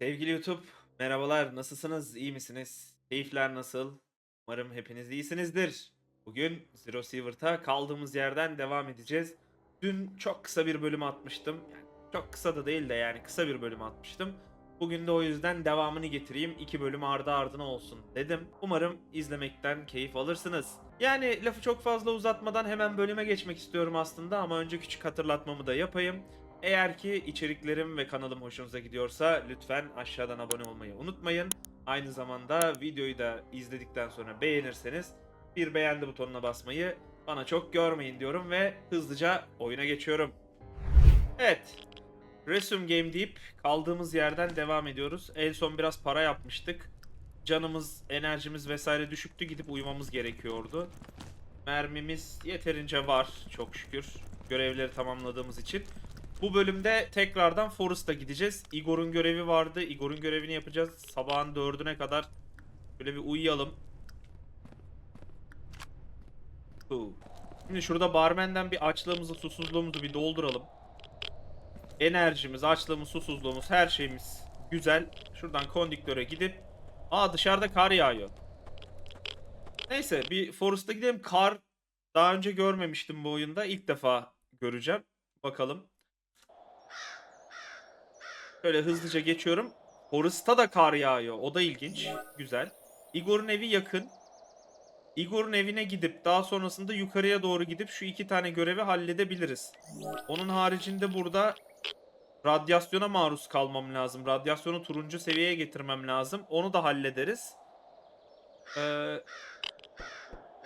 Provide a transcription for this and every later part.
Sevgili YouTube, merhabalar. Nasılsınız? İyi misiniz? Keyifler nasıl? Umarım hepiniz iyisinizdir. Bugün Zero Sievert'a kaldığımız yerden devam edeceğiz. Dün çok kısa bir bölüm atmıştım. Yani çok kısa da değil de yani kısa bir bölüm atmıştım. Bugün de o yüzden devamını getireyim. iki bölüm ardı ardına olsun dedim. Umarım izlemekten keyif alırsınız. Yani lafı çok fazla uzatmadan hemen bölüme geçmek istiyorum aslında ama önce küçük hatırlatmamı da yapayım. Eğer ki içeriklerim ve kanalım hoşunuza gidiyorsa lütfen aşağıdan abone olmayı unutmayın. Aynı zamanda videoyu da izledikten sonra beğenirseniz bir beğendi butonuna basmayı bana çok görmeyin diyorum ve hızlıca oyuna geçiyorum. Evet. Resume Game deyip kaldığımız yerden devam ediyoruz. En son biraz para yapmıştık. Canımız, enerjimiz vesaire düşüktü. Gidip uyumamız gerekiyordu. Mermimiz yeterince var çok şükür. Görevleri tamamladığımız için. Bu bölümde tekrardan Forest'a gideceğiz. Igor'un görevi vardı. Igor'un görevini yapacağız. Sabahın dördüne kadar böyle bir uyuyalım. Şimdi şurada barmenden bir açlığımızı, susuzluğumuzu bir dolduralım. Enerjimiz, açlığımız, susuzluğumuz, her şeyimiz güzel. Şuradan kondüktöre gidip... Aa dışarıda kar yağıyor. Neyse bir Forest'a gidelim. Kar daha önce görmemiştim bu oyunda. İlk defa göreceğim. Bakalım. Şöyle hızlıca geçiyorum. Forest'ta da kar yağıyor. O da ilginç. Güzel. Igor'un evi yakın. Igor'un evine gidip daha sonrasında yukarıya doğru gidip şu iki tane görevi halledebiliriz. Onun haricinde burada radyasyona maruz kalmam lazım. Radyasyonu turuncu seviyeye getirmem lazım. Onu da hallederiz. Ee,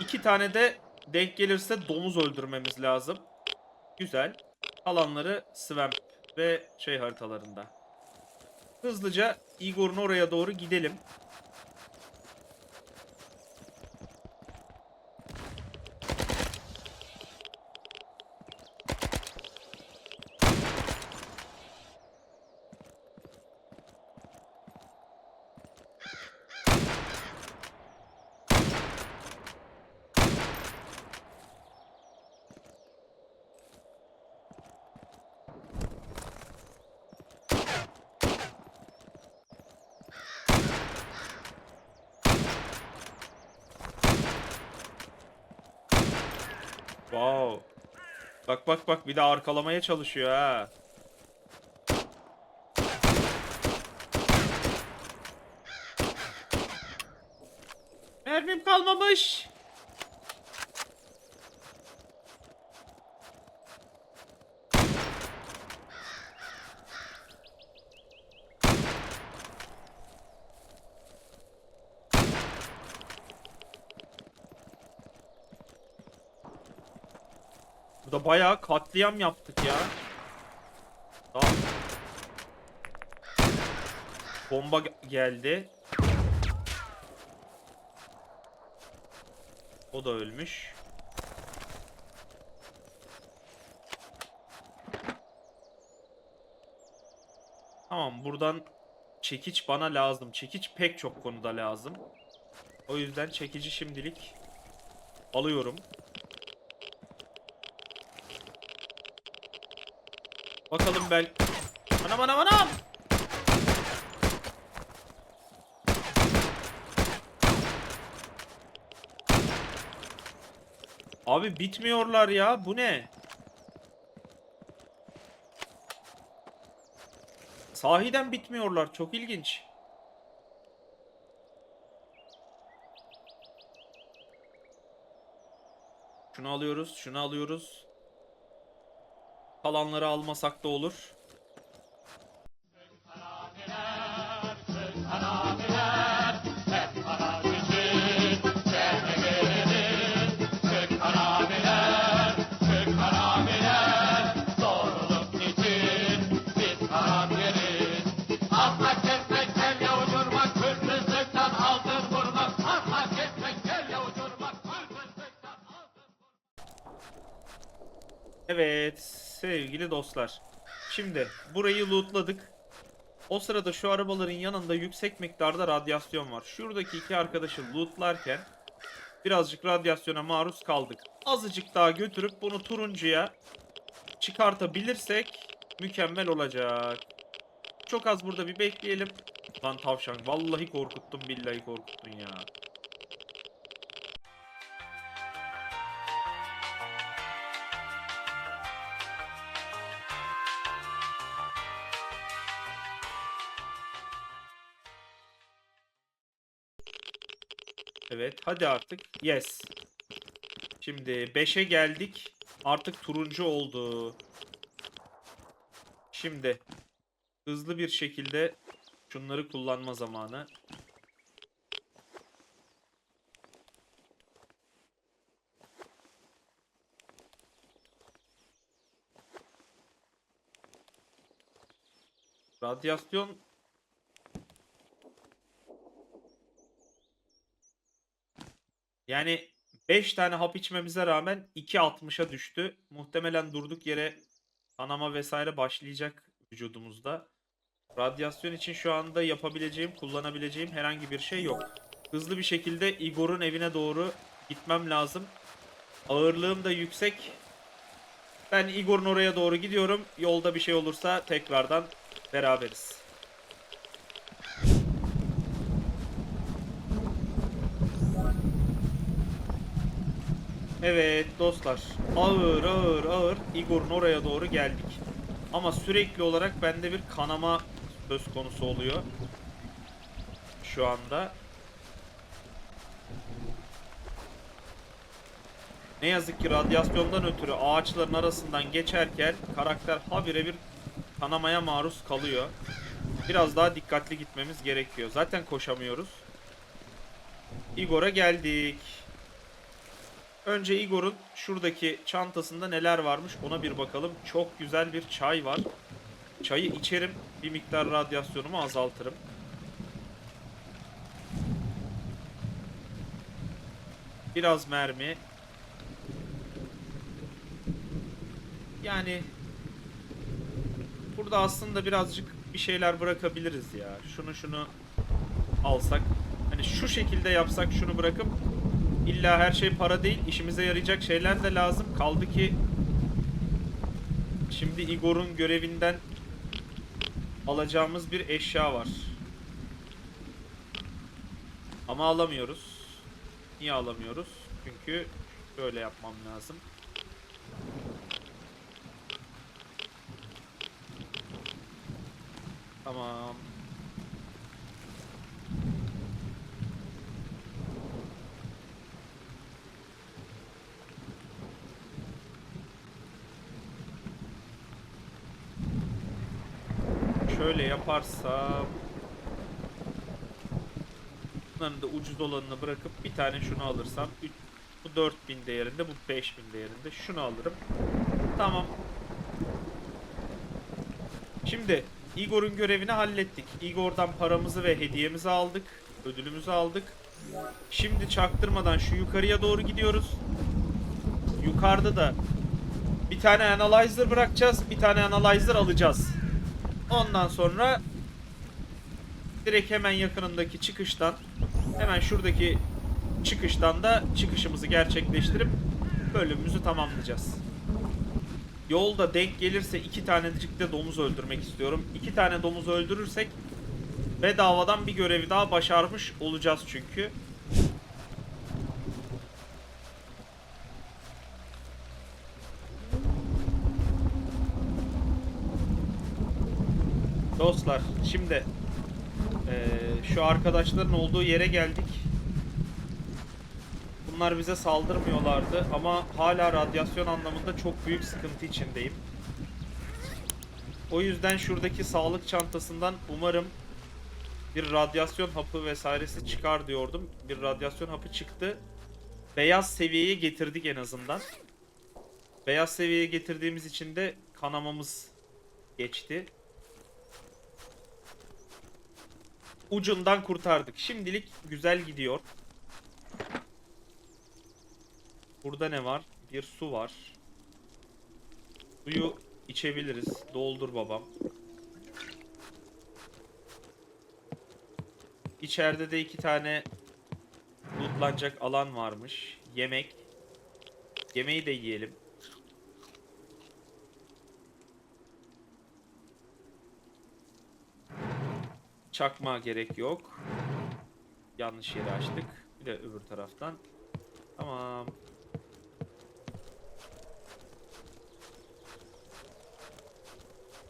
iki tane de denk gelirse domuz öldürmemiz lazım. Güzel. Kalanları Swamp ve şey haritalarında. Hızlıca Igor'un oraya doğru gidelim. Wow. Bak bak bak bir de arkalamaya çalışıyor ha. Mermim kalmamış. Burada bayağı katliam yaptık ya. Tamam. Bomba ge- geldi. O da ölmüş. Tamam buradan çekiç bana lazım. Çekiç pek çok konuda lazım. O yüzden çekici şimdilik alıyorum. Bakalım ben... Anam anam anam! Abi bitmiyorlar ya. Bu ne? Sahiden bitmiyorlar. Çok ilginç. Şunu alıyoruz. Şunu alıyoruz. Kalanları almasak da olur. Evet sevgili dostlar. Şimdi burayı lootladık. O sırada şu arabaların yanında yüksek miktarda radyasyon var. Şuradaki iki arkadaşı lootlarken birazcık radyasyona maruz kaldık. Azıcık daha götürüp bunu turuncuya çıkartabilirsek mükemmel olacak. çok az burada bir bekleyelim. Lan tavşan vallahi korkuttun billahi korkuttun ya. Evet hadi artık. Yes. Şimdi 5'e geldik. Artık turuncu oldu. Şimdi hızlı bir şekilde şunları kullanma zamanı. Radyasyon Yani 5 tane hap içmemize rağmen 2.60'a düştü. Muhtemelen durduk yere kanama vesaire başlayacak vücudumuzda. Radyasyon için şu anda yapabileceğim, kullanabileceğim herhangi bir şey yok. Hızlı bir şekilde Igor'un evine doğru gitmem lazım. Ağırlığım da yüksek. Ben Igor'un oraya doğru gidiyorum. Yolda bir şey olursa tekrardan beraberiz. Evet dostlar. Ağır ağır ağır Igor'un oraya doğru geldik. Ama sürekli olarak bende bir kanama söz konusu oluyor. Şu anda. Ne yazık ki radyasyondan ötürü ağaçların arasından geçerken karakter habire bir kanamaya maruz kalıyor. Biraz daha dikkatli gitmemiz gerekiyor. Zaten koşamıyoruz. Igor'a geldik. Önce Igor'un şuradaki çantasında neler varmış ona bir bakalım. Çok güzel bir çay var. Çayı içerim. Bir miktar radyasyonumu azaltırım. Biraz mermi. Yani burada aslında birazcık bir şeyler bırakabiliriz ya. Şunu şunu alsak. Hani şu şekilde yapsak şunu bırakıp İlla her şey para değil. işimize yarayacak şeyler de lazım. Kaldı ki şimdi Igor'un görevinden alacağımız bir eşya var. Ama alamıyoruz. Niye alamıyoruz? Çünkü böyle yapmam lazım. Tamam. Şöyle yaparsam Bunların da ucuz olanını bırakıp bir tane şunu alırsam bu 4000 değerinde bu 5000 değerinde şunu alırım. Tamam. Şimdi Igor'un görevini hallettik. Igor'dan paramızı ve hediyemizi aldık. Ödülümüzü aldık. Şimdi çaktırmadan şu yukarıya doğru gidiyoruz. Yukarıda da bir tane analyzer bırakacağız. Bir tane analyzer alacağız. Ondan sonra direkt hemen yakınındaki çıkıştan hemen şuradaki çıkıştan da çıkışımızı gerçekleştirip bölümümüzü tamamlayacağız. Yolda denk gelirse iki tanecik de domuz öldürmek istiyorum. İki tane domuz öldürürsek bedavadan bir görevi daha başarmış olacağız çünkü. Dostlar şimdi eee, şu arkadaşların olduğu yere geldik. Bunlar bize saldırmıyorlardı ama hala radyasyon anlamında çok büyük sıkıntı içindeyim. O yüzden şuradaki sağlık çantasından umarım bir radyasyon hapı vesairesi çıkar diyordum. Bir radyasyon hapı çıktı. Beyaz seviyeye getirdik en azından. Beyaz seviyeye getirdiğimiz için de kanamamız geçti. Ucundan kurtardık. Şimdilik güzel gidiyor. Burada ne var? Bir su var. Suyu içebiliriz. Doldur babam. İçeride de iki tane lootlanacak alan varmış. Yemek. Yemeği de yiyelim. Çakma gerek yok. Yanlış yeri açtık. Bir de öbür taraftan. Tamam.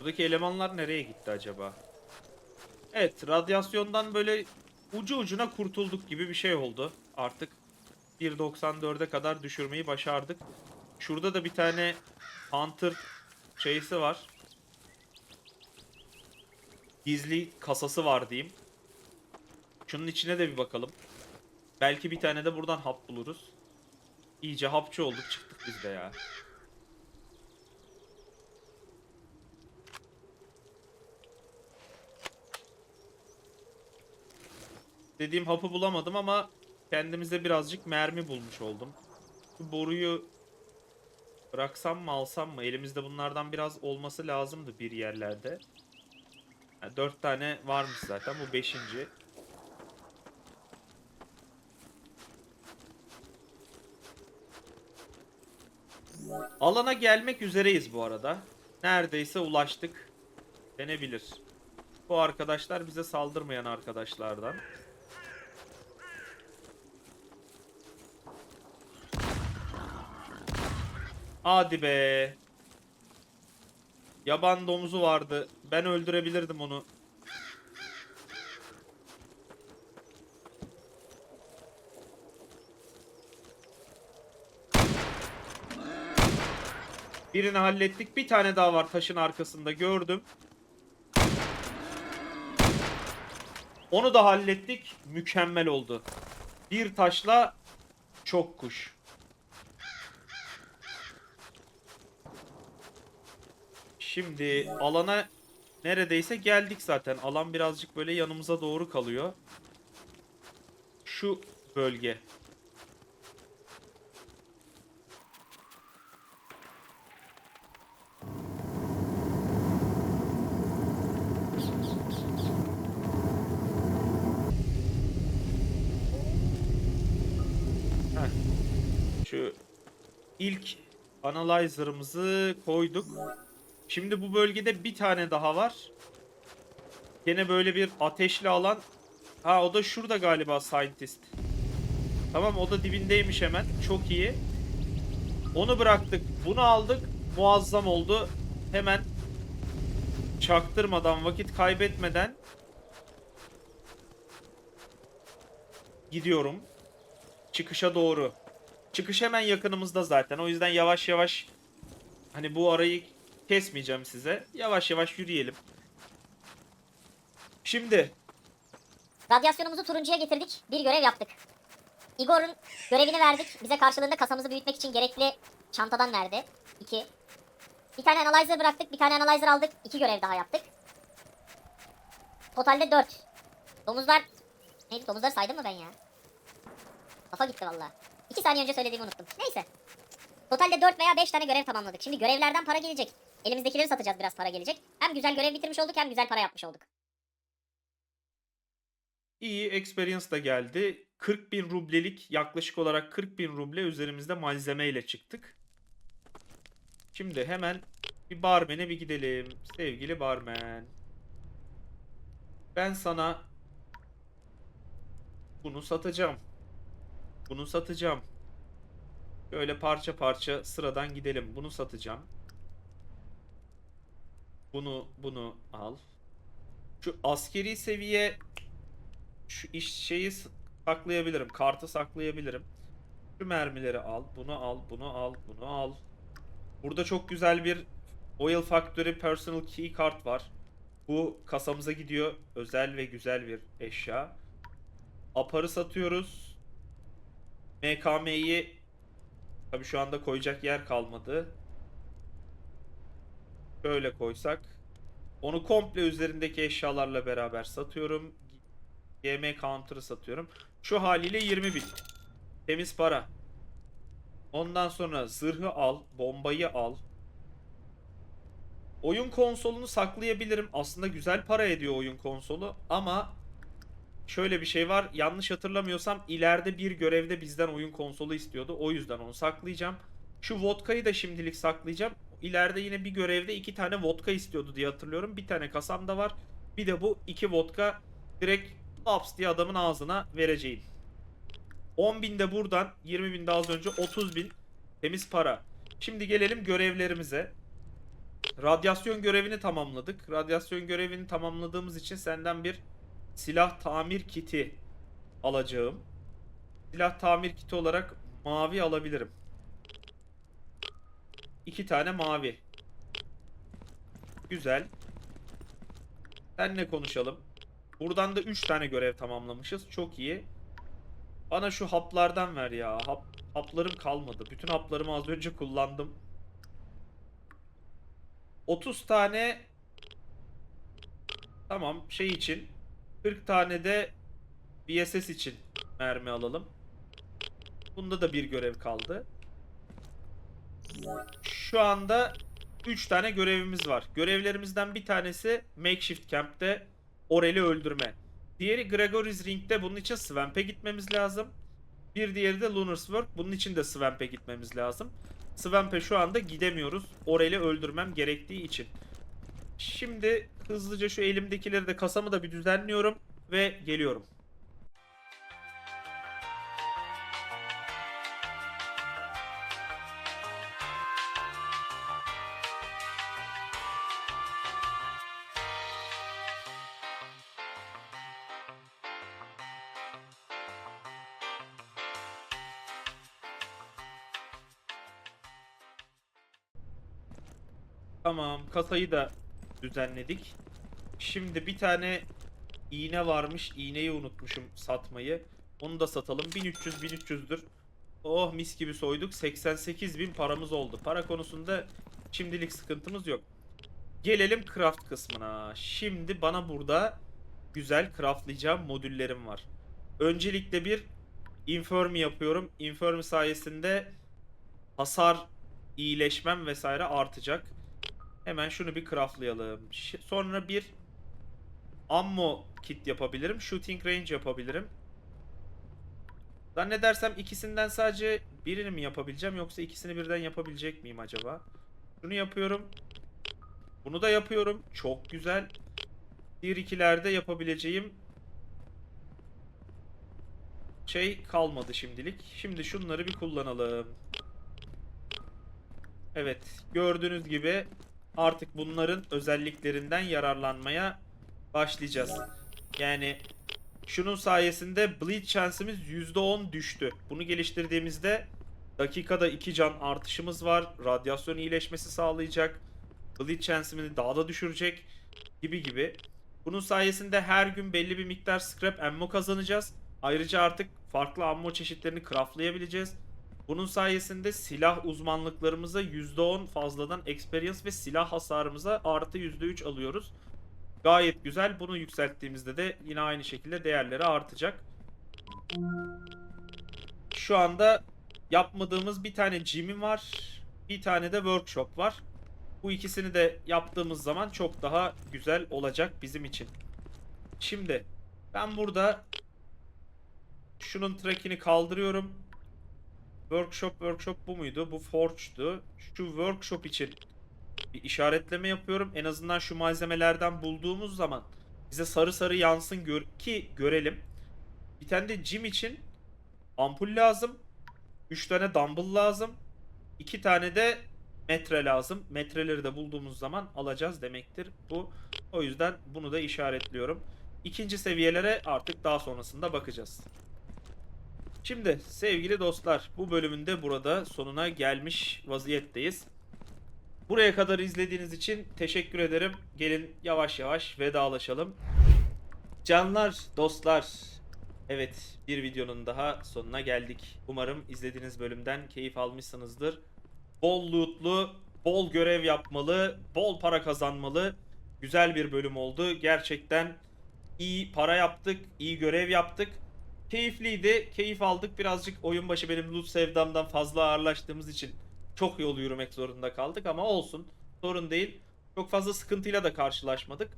Buradaki elemanlar nereye gitti acaba? Evet, radyasyondan böyle ucu ucuna kurtulduk gibi bir şey oldu. Artık 1.94'e kadar düşürmeyi başardık. Şurada da bir tane Hunter şeysi var. Gizli kasası var diyeyim. Şunun içine de bir bakalım. Belki bir tane de buradan hap buluruz. İyice hapçı olduk çıktık biz de ya. Dediğim hapı bulamadım ama kendimize birazcık mermi bulmuş oldum. Bu boruyu bıraksam mı alsam mı? Elimizde bunlardan biraz olması lazımdı bir yerlerde. Ha, dört tane varmış zaten. Bu beşinci. Alana gelmek üzereyiz bu arada. Neredeyse ulaştık. Denebilir. Bu arkadaşlar bize saldırmayan arkadaşlardan. Hadi be. Yaban domuzu vardı. Ben öldürebilirdim onu. Birini hallettik. Bir tane daha var taşın arkasında gördüm. Onu da hallettik. Mükemmel oldu. Bir taşla çok kuş. Şimdi alana neredeyse geldik zaten. Alan birazcık böyle yanımıza doğru kalıyor. Şu bölge. Heh. Şu ilk analyzer'ımızı koyduk. Şimdi bu bölgede bir tane daha var. Gene böyle bir ateşli alan. Ha o da şurada galiba scientist. Tamam o da dibindeymiş hemen. Çok iyi. Onu bıraktık. Bunu aldık. Muazzam oldu. Hemen çaktırmadan, vakit kaybetmeden gidiyorum. Çıkışa doğru. Çıkış hemen yakınımızda zaten. O yüzden yavaş yavaş hani bu arayı kesmeyeceğim size. Yavaş yavaş yürüyelim. Şimdi Radyasyonumuzu turuncuya getirdik. Bir görev yaptık. Igor'un görevini verdik. Bize karşılığında kasamızı büyütmek için gerekli çantadan verdi. 2. Bir tane analyzer bıraktık. Bir tane analyzer aldık. İki görev daha yaptık. Totalde 4. Domuzlar... Neydi domuzları saydım mı ben ya? Kafa gitti valla. 2 saniye önce söylediğimi unuttum. Neyse. Totalde 4 veya 5 tane görev tamamladık. Şimdi görevlerden para gelecek. Elimizdekileri satacağız biraz para gelecek. Hem güzel görev bitirmiş olduk hem güzel para yapmış olduk. iyi experience da geldi. 40 bin rublelik yaklaşık olarak 40 bin ruble üzerimizde malzeme ile çıktık. Şimdi hemen bir barmene bir gidelim. Sevgili barmen. Ben sana bunu satacağım. Bunu satacağım. Böyle parça parça sıradan gidelim. Bunu satacağım. Bunu bunu al. Şu askeri seviye şu iş şeyi saklayabilirim. Kartı saklayabilirim. Şu mermileri al, bunu al, bunu al, bunu al. Burada çok güzel bir Oil Factory Personal Key kart var. Bu kasamıza gidiyor. Özel ve güzel bir eşya. Aparı satıyoruz. MKM'yi tabi şu anda koyacak yer kalmadı. Şöyle koysak. Onu komple üzerindeki eşyalarla beraber satıyorum. GM counter'ı satıyorum. Şu haliyle 20 bin. Temiz para. Ondan sonra zırhı al, bombayı al. Oyun konsolunu saklayabilirim. Aslında güzel para ediyor oyun konsolu ama şöyle bir şey var. Yanlış hatırlamıyorsam ileride bir görevde bizden oyun konsolu istiyordu. O yüzden onu saklayacağım. Şu vodkayı da şimdilik saklayacağım. İleride yine bir görevde iki tane vodka istiyordu diye hatırlıyorum. Bir tane kasamda var. Bir de bu iki vodka direkt laps diye adamın ağzına vereceğim. 10 bin de buradan 20 bin de az önce 30 bin temiz para. Şimdi gelelim görevlerimize. Radyasyon görevini tamamladık. Radyasyon görevini tamamladığımız için senden bir silah tamir kiti alacağım. Silah tamir kiti olarak mavi alabilirim. İki tane mavi. Güzel. Senle konuşalım. Buradan da 3 tane görev tamamlamışız. Çok iyi. Bana şu haplardan ver ya. Hap, haplarım kalmadı. Bütün haplarımı az önce kullandım. 30 tane Tamam şey için 40 tane de BSS için mermi alalım. Bunda da bir görev kaldı. Şu anda 3 tane görevimiz var. Görevlerimizden bir tanesi Makeshift Camp'te Orel'i öldürme. Diğeri Gregory's Ring'de bunun için Swamp'e gitmemiz lazım. Bir diğeri de Lunar's Work. Bunun için de Swamp'e gitmemiz lazım. Swamp'e şu anda gidemiyoruz. Orel'i öldürmem gerektiği için. Şimdi hızlıca şu elimdekileri de kasamı da bir düzenliyorum ve geliyorum. Tamam, kasayı da düzenledik. Şimdi bir tane iğne varmış. İğneyi unutmuşum satmayı. Onu da satalım. 1300 1300'dür. Oh mis gibi soyduk. 88 bin paramız oldu. Para konusunda şimdilik sıkıntımız yok. Gelelim craft kısmına. Şimdi bana burada güzel craftlayacağım modüllerim var. Öncelikle bir Infirm yapıyorum. Infirm sayesinde hasar iyileşmem vesaire artacak. Hemen şunu bir craftlayalım. Ş- Sonra bir ammo kit yapabilirim. Shooting range yapabilirim. Zannedersem ikisinden sadece birini mi yapabileceğim yoksa ikisini birden yapabilecek miyim acaba? Şunu yapıyorum. Bunu da yapıyorum. Çok güzel. Diğer ikilerde yapabileceğim şey kalmadı şimdilik. Şimdi şunları bir kullanalım. Evet, gördüğünüz gibi artık bunların özelliklerinden yararlanmaya başlayacağız. Yani şunun sayesinde bleed şansımız %10 düştü. Bunu geliştirdiğimizde dakikada 2 can artışımız var. Radyasyon iyileşmesi sağlayacak. Bleed şansımızı daha da düşürecek gibi gibi. Bunun sayesinde her gün belli bir miktar scrap ammo kazanacağız. Ayrıca artık farklı ammo çeşitlerini craftlayabileceğiz. Bunun sayesinde silah uzmanlıklarımıza %10 fazladan experience ve silah hasarımıza artı %3 alıyoruz. Gayet güzel. Bunu yükselttiğimizde de yine aynı şekilde değerleri artacak. Şu anda yapmadığımız bir tane gym'im var. Bir tane de workshop var. Bu ikisini de yaptığımız zaman çok daha güzel olacak bizim için. Şimdi ben burada şunun track'ini kaldırıyorum. Workshop workshop bu muydu? Bu Forge'du. Şu workshop için bir işaretleme yapıyorum. En azından şu malzemelerden bulduğumuz zaman bize sarı sarı yansın gör ki görelim. Bir tane de gym için ampul lazım. 3 tane dumbbell lazım. 2 tane de metre lazım. Metreleri de bulduğumuz zaman alacağız demektir. Bu o yüzden bunu da işaretliyorum. İkinci seviyelere artık daha sonrasında bakacağız. Şimdi sevgili dostlar bu bölümün de burada sonuna gelmiş vaziyetteyiz. Buraya kadar izlediğiniz için teşekkür ederim. Gelin yavaş yavaş vedalaşalım. Canlar, dostlar. Evet, bir videonun daha sonuna geldik. Umarım izlediğiniz bölümden keyif almışsınızdır. Bol lootlu, bol görev yapmalı, bol para kazanmalı. Güzel bir bölüm oldu. Gerçekten iyi para yaptık, iyi görev yaptık. Keyifliydi, keyif aldık. Birazcık oyun başı benim loot sevdamdan fazla ağırlaştığımız için çok yol yürümek zorunda kaldık ama olsun. Sorun değil. Çok fazla sıkıntıyla da karşılaşmadık.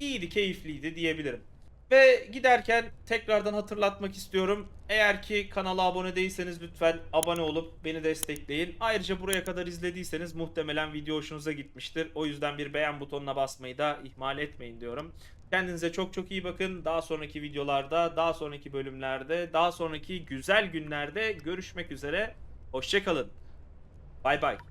İyiydi, keyifliydi diyebilirim. Ve giderken tekrardan hatırlatmak istiyorum. Eğer ki kanala abone değilseniz lütfen abone olup beni destekleyin. Ayrıca buraya kadar izlediyseniz muhtemelen video hoşunuza gitmiştir. O yüzden bir beğen butonuna basmayı da ihmal etmeyin diyorum. Kendinize çok çok iyi bakın. Daha sonraki videolarda, daha sonraki bölümlerde, daha sonraki güzel günlerde görüşmek üzere. Hoşçakalın. Bay bay.